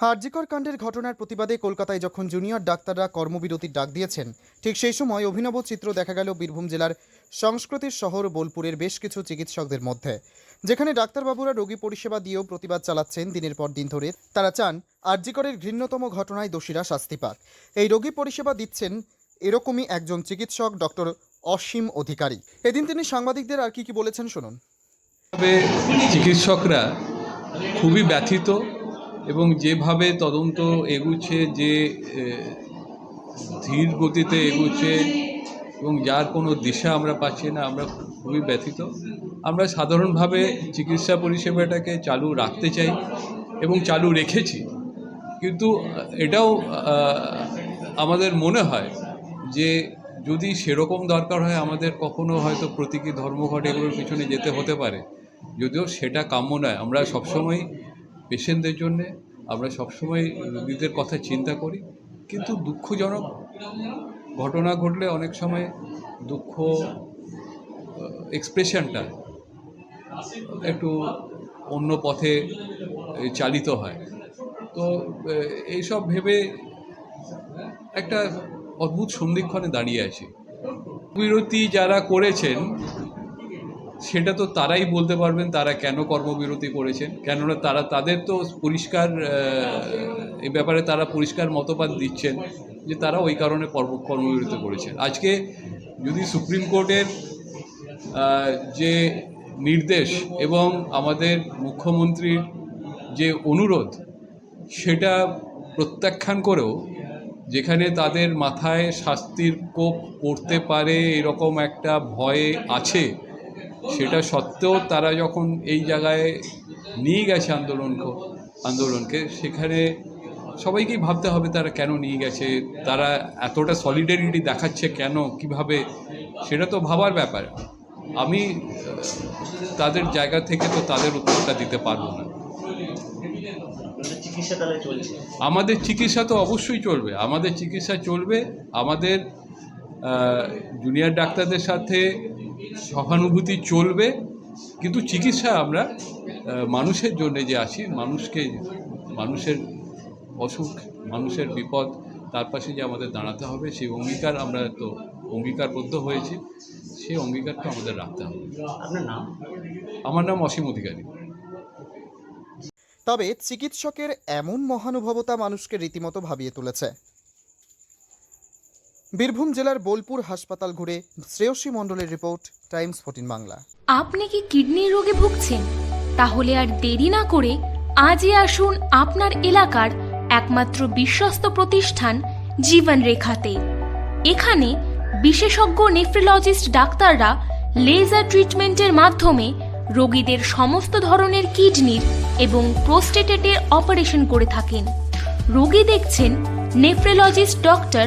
হার্জিকর কাণ্ডের ঘটনার প্রতিবাদে কলকাতায় যখন জুনিয়র ডাক্তাররা কর্মবিরতির ডাক দিয়েছেন, ঠিক সেই সময় অভিনব চিত্র দেখা গেল বীরভূম জেলার সংস্কৃতির শহর বোলপুরের বেশ কিছু চিকিৎসকদের মধ্যে। যেখানে ডাক্তারবাবুরা রোগী পরিষেবা দিয়েও প্রতিবাদ চালাচ্ছেন দিনের পর দিন ধরে। তারা চান আরজিকরের ঘৃণ্যতম ঘটনায় দোষীরা শাস্তি পাক। এই রোগী পরিষেবা দিচ্ছেন এরকমই একজন চিকিৎসক ডক্টর অসীম অধিকারী। এদিন তিনি সাংবাদিকদের আর কি কি বলেছেন শুনুন। চিকিৎসকরা খুবই ব্যথিত এবং যেভাবে তদন্ত এগুচ্ছে যে ধীর গতিতে এগুচ্ছে এবং যার কোনো দিশা আমরা পাচ্ছি না, আমরা খুবই ব্যথিত। আমরা সাধারণভাবে চিকিৎসা পরিষেবাটাকে চালু রাখতে চাই এবং চালু রেখেছি। কিন্তু এটাও আমাদের মনে হয় যে, যদি সেরকম দরকার হয়, আমাদের কখনো হয়তো প্রতীকী ধর্মঘট এগুলোর পিছনে যেতে হতে পারে। যদিও সেটা কাম্য নয়। আমরা সবসময় পেশেন্টদের জন্যে আমরা সবসময় রোগীদের কথা চিন্তা করি। কিন্তু দুঃখজনক ঘটনা ঘটলে অনেক সময় দুঃখ এক্সপ্রেশনটা একটু অন্য পথে চালিত হয়। তো এইসব ভেবে একটা অদ্ভুত সন্ধিক্ষণে দাঁড়িয়ে আছি। বিরতি যারা করেছেন সেটা তো তারাই বলতে পারবেন তারা কেন কর্মবিরতি করেছেন। কেননা তারা, তাদের তো পরিষ্কার এ ব্যাপারে তারা পরিষ্কার মতবাদ দিচ্ছেন যে তারা ওই কারণে কর্ম, কর্মবিরতি করেছেন। আজকে যদি সুপ্রিম কোর্টের যে নির্দেশ এবং আমাদের মুখ্যমন্ত্রীর যে অনুরোধ, সেটা প্রত্যাখ্যান করেও যেখানে তাদের মাথায় শাস্তির কোপ পড়তে পারে, এরকম একটা ভয়ে আছে সেটা সত্ত্বেও তারা যখন এই জায়গায় নিয়ে গেছে আন্দোলন আন্দোলনকে সেখানে সবাইকেই ভাবতে হবে তারা কেন নিয়ে গেছে তারা এতটা সলিডারিটি দেখাচ্ছে কেন কীভাবে সেটা তো ভাবার ব্যাপার। আমি তাদের জায়গা থেকে তো তাদের উত্তরটা দিতে পারব না। আমাদের চিকিৎসা তো অবশ্যই চলবে। আমাদের চিকিৎসা চলবে। আমাদের জুনিয়র ডাক্তারদের সাথে সহানুভূতি চলবে কিন্তু চিকিৎসা আমরা মানুষের জন্য যে আছি মানুষকে মানুষের অসুখ মানুষের বিপদ তার পাশে যে আমাদের দাঁড়াতে হবে সেই অঙ্গীকার আমরা তো অঙ্গীকারবদ্ধ হয়েছি সেই অঙ্গীকারটা আমাদের রাখতে হবে। আপনার নাম? আমার নাম অসীম অধিকারী। তবে চিকিৎসকের এমন মহানুভবতা মানুষকে রীতিমতো ভাবিয়ে তুলেছে। বীরভূম জেলার বোলপুর হাসপাতাল ঘুরে শ্রেয়সী মণ্ডলের রিপোর্ট, টাইমস ফোর্টিন বাংলা। আপনি কি কিডনি রোগে ভুগছেন? তাহলে আর দেরি না করে আজই আসুন আপনার এলাকার একমাত্র বিশ্বস্ত প্রতিষ্ঠান জীবন রেখাতে এখানে বিশেষজ্ঞ নেফ্রোলজিস্ট ডাক্তাররা লেজার ট্রিটমেন্টের মাধ্যমে রোগীদের সমস্ত ধরনের কিডনির এবং প্রোস্টেটেটের অপারেশন করে থাকেন। রোগী দেখছেন nephrologist doctor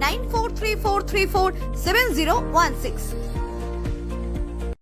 9434347016.